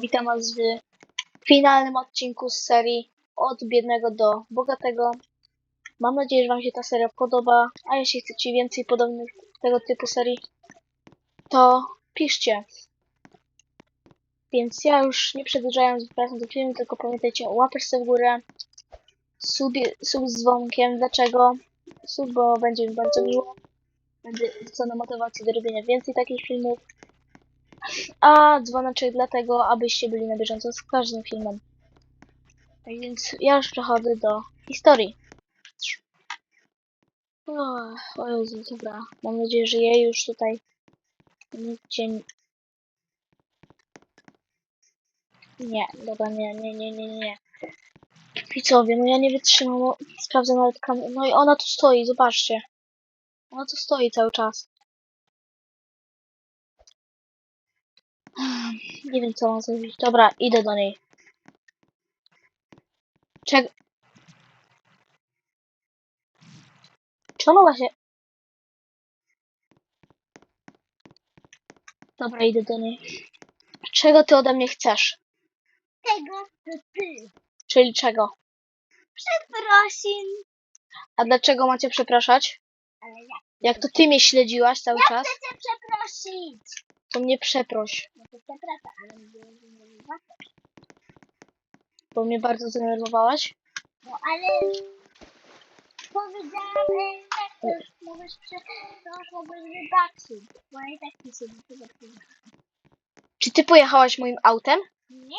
Witam was w finalnym odcinku z serii Od biednego do bogatego. Mam nadzieję, że wam się ta seria podoba, a jeśli chcecie więcej podobnych tego typu serii, to piszcie. Więc ja już nie przedłużając, wracam do filmu, tylko pamiętajcie o łapeczce w górę, subie, sub z dzwonkiem. Dlaczego? Sub, bo będzie mi bardzo miło. Będzie co na motywację do robienia więcej takich filmów. A dzwoneczek dlatego, abyście byli na bieżąco z każdym filmem. Tak więc ja już przechodzę do historii. O, o Jezu, dobra. Mam nadzieję, że jej już tutaj nigdzie... n- Nie, dobra, nie, nie, nie, nie, nie. Widzowie, no ja nie wytrzymam, bo sprawdzę nawet kamerę. No i ona tu stoi, zobaczcie. Ona tu stoi cały czas. Nie wiem co mam zrobić. Dobra, idę do niej. Czego? Czy ona właśnie... Dobra, idę do niej. Czego ty ode mnie chcesz? Tego to ty. Czyli czego? Przeprosin. A dlaczego macie przepraszać? Ale ja Jak to ty mnie śledziłaś cały czas, chcę cię przeprosić. To mnie przeproś. No to przepraszam, ale nie. Bo mnie bardzo zdenerwowałaś. No ale powiedziałam, że możesz przeprosić, mogłeś wybaczyć. Bo ja i tak ci się do tego. Czy ty pojechałaś moim autem? Nie?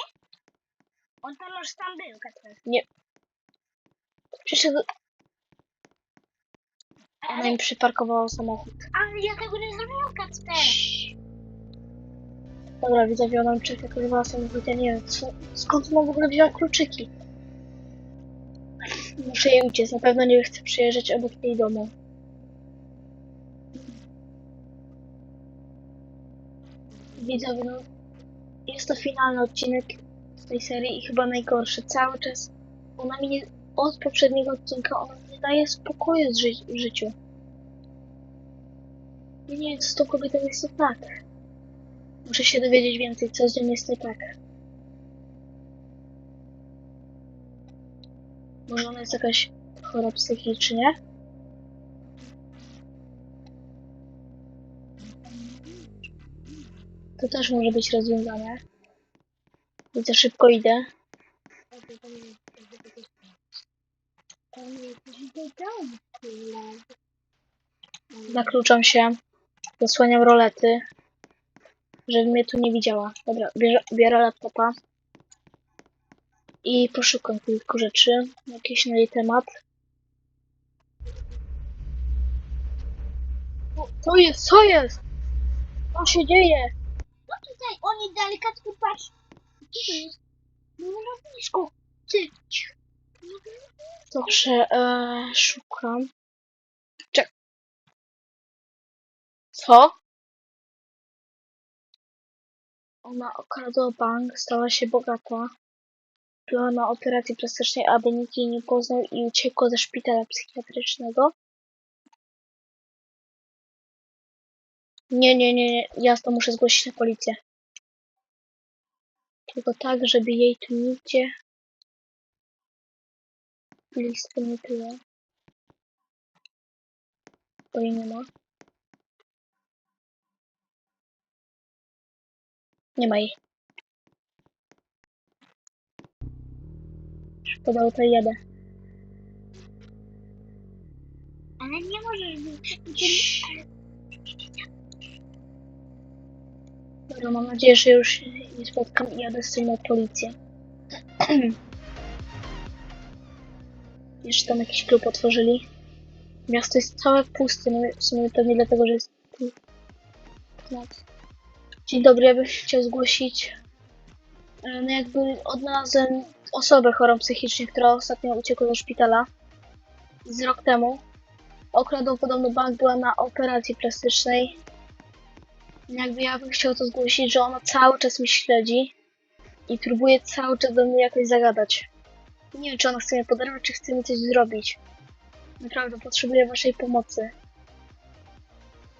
On tam już tam był, Kacper. Przecież ona Ale, mi przyparkowała samochód. ale ja tego nie zrobiłam, Kacper. Dobra, widzowie, ona przyparkowała samochód. Ja nie wiem, co, skąd ona w ogóle wzięła kluczyki. Muszę jej uciec. Na pewno nie chcę przyjeżdżać obok jej domu. Widzowie, no jest to finalny odcinek z tej serii i chyba najgorszy. Cały czas ona mi nie, od poprzedniego odcinka ona nie daje spokoju ży w życiu. Nie wiem, co z tą kobietą jest tak. Muszę się dowiedzieć więcej, co z nią jest nie tak. Może ona jest jakaś chora psychicznie? To też może być rozwiązane. Widzę, szybko idę. Zakluczam się. Zasłaniam rolety. Żeby mnie tu nie widziała. Dobra, bierze, biorę laptopa. I poszukam kilku rzeczy. Jakiś na jej temat. O, Co jest? Co jest? Co się dzieje? No tutaj, oni dali Kacper, patrz. Co to jest? No na blisko. Ty. Dobrze, e, szukam. Czek. Co? Ona okradła bank, stała się bogata. Była na operacji plastycznej, aby nikt jej nie poznał i uciekła ze szpitala psychiatrycznego. Nie, nie, nie, nie. Ja to muszę zgłosić na policję. Tylko tak, żeby jej tu nigdzie blisko nie było. Bo jej nie ma. Nie ma jej. Podał to jadę. Ale nie możesz być. Dobra, mam nadzieję, że już nie spotkam i jadę z tym na policję. Jeszcze tam jakiś klub otworzyli. Miasto jest całe puste, no w sumie pewnie dlatego, że jest tu. Dzień dobry, ja bym chciał zgłosić, e, no jakby odnalazłem osobę chorą psychicznie, która ostatnio uciekła do szpitala z rok temu. Okradł podobno bank, była na operacji plastycznej. Jakby ja bym chciał to zgłosić, że ona cały czas mnie śledzi i próbuje cały czas do mnie jakoś zagadać. Nie wiem, czy ona chce mnie poderwać, czy chce mi coś zrobić. Naprawdę, potrzebuję waszej pomocy.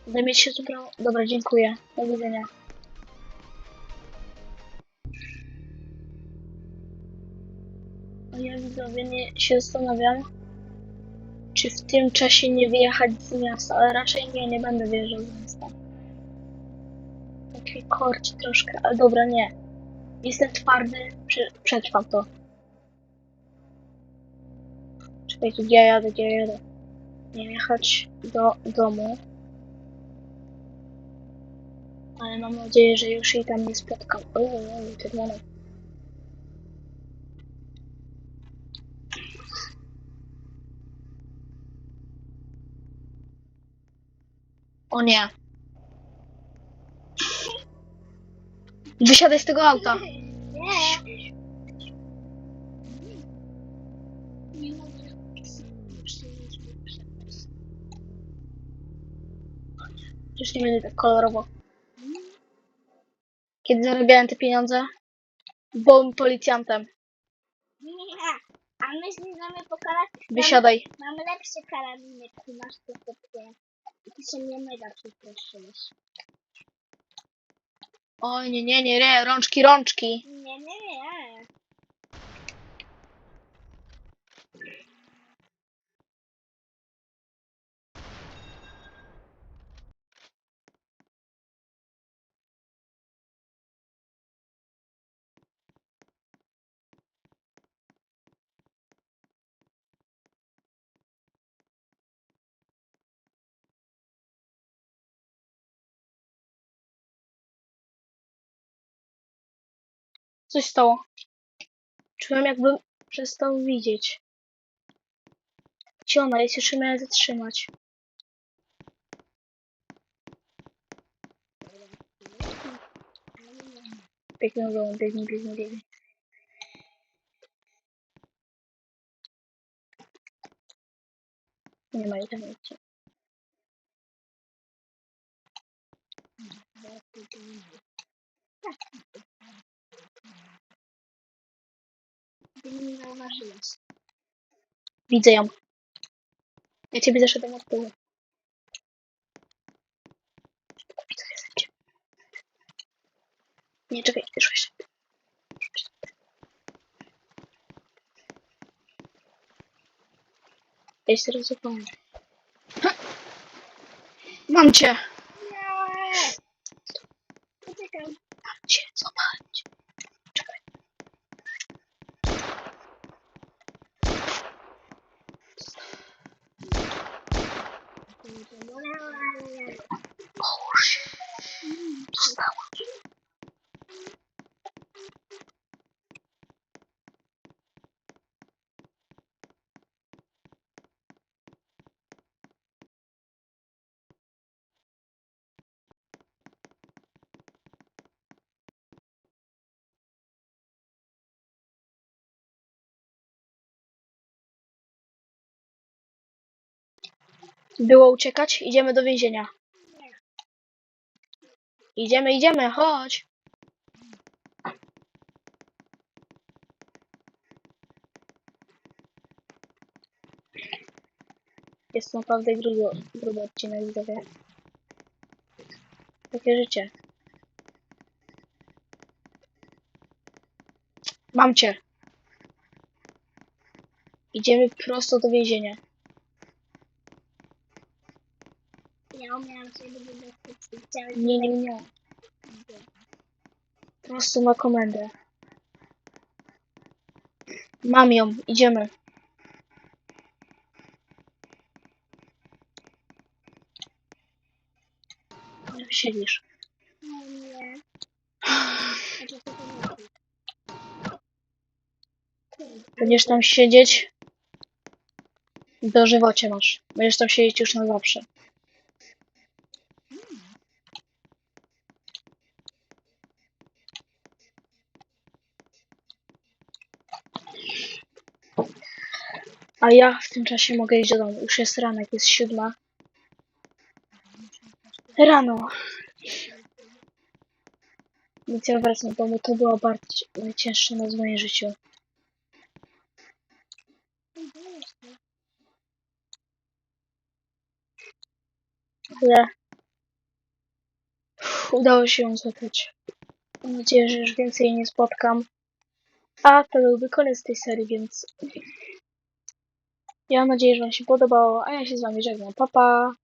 Zajmiecie się sprawą? Dobra, dziękuję. Do widzenia. Ja widzowie nie się zastanawiam, czy w tym czasie nie wyjechać z miasta, ale raczej nie, nie będę wyjeżdżał z miasta. Takie korci troszkę, ale dobra, nie. Jestem twardy, prze, przetrwam to. Czekajcie, gdzie ja jadę, gdzie ja jadę. Nie jechać do domu. Ale mam nadzieję, że już jej tam nie spotkam. Oj, oj, oj, czerwone. O nie. Wysiadaj z tego auta. Nie. Już nie będzie tak kolorowo. Kiedy zarabiałem te pieniądze, byłem policjantem. A my z nim mamy pokalać. Wysiadaj. Mamy lepszy karabinek, ty masz to sobie. I ty się mnie mega przestraszyłeś. Oj, nie, nie, nie, nie, rączki, rączki. Nie, nie, nie. Coś stało. Czułem jakbym przestał widzieć. Gdzie ona jest? Jeszcze miałem zatrzymać. Biegnę za mną, biegnę, biegnę, biegnę. Nie ma jej Ty mnie zauważyłeś. Widzę ją. Ja ciebie zaszedłem od tyłu. Nie, czekaj. Ej, teraz zapomnę. Ha! Mam cię! Nie. Poczekaj. Mam cię, zobacz. Czekaj. Połóż się. Dostałam. Było uciekać? Idziemy do więzienia. Idziemy, idziemy, chodź. Jest to naprawdę grubo, gruby odcinek, widzowie. Takie życie. Mam cię. Idziemy prosto do więzienia. Ja umiałam sobie. Chciałem Nie, nie, nie. Prosto na komendę. Mam ją, idziemy. Siedzisz. No nie. Będziesz tam siedzieć. Do żywocie masz. Będziesz tam siedzieć już na zawsze. A ja w tym czasie mogę iść do domu. Już jest ranek, jest siódma. Rano. Więc ja wracam do domu. To była bardzo najcięższa noc w życiu. Ale udało się ją złapać. Mam nadzieję, że już więcej nie spotkam. A to byłby koniec tej serii, więc ja mam nadzieję, że Wam się podobało, a ja się z Wami żegnam. Pa, pa!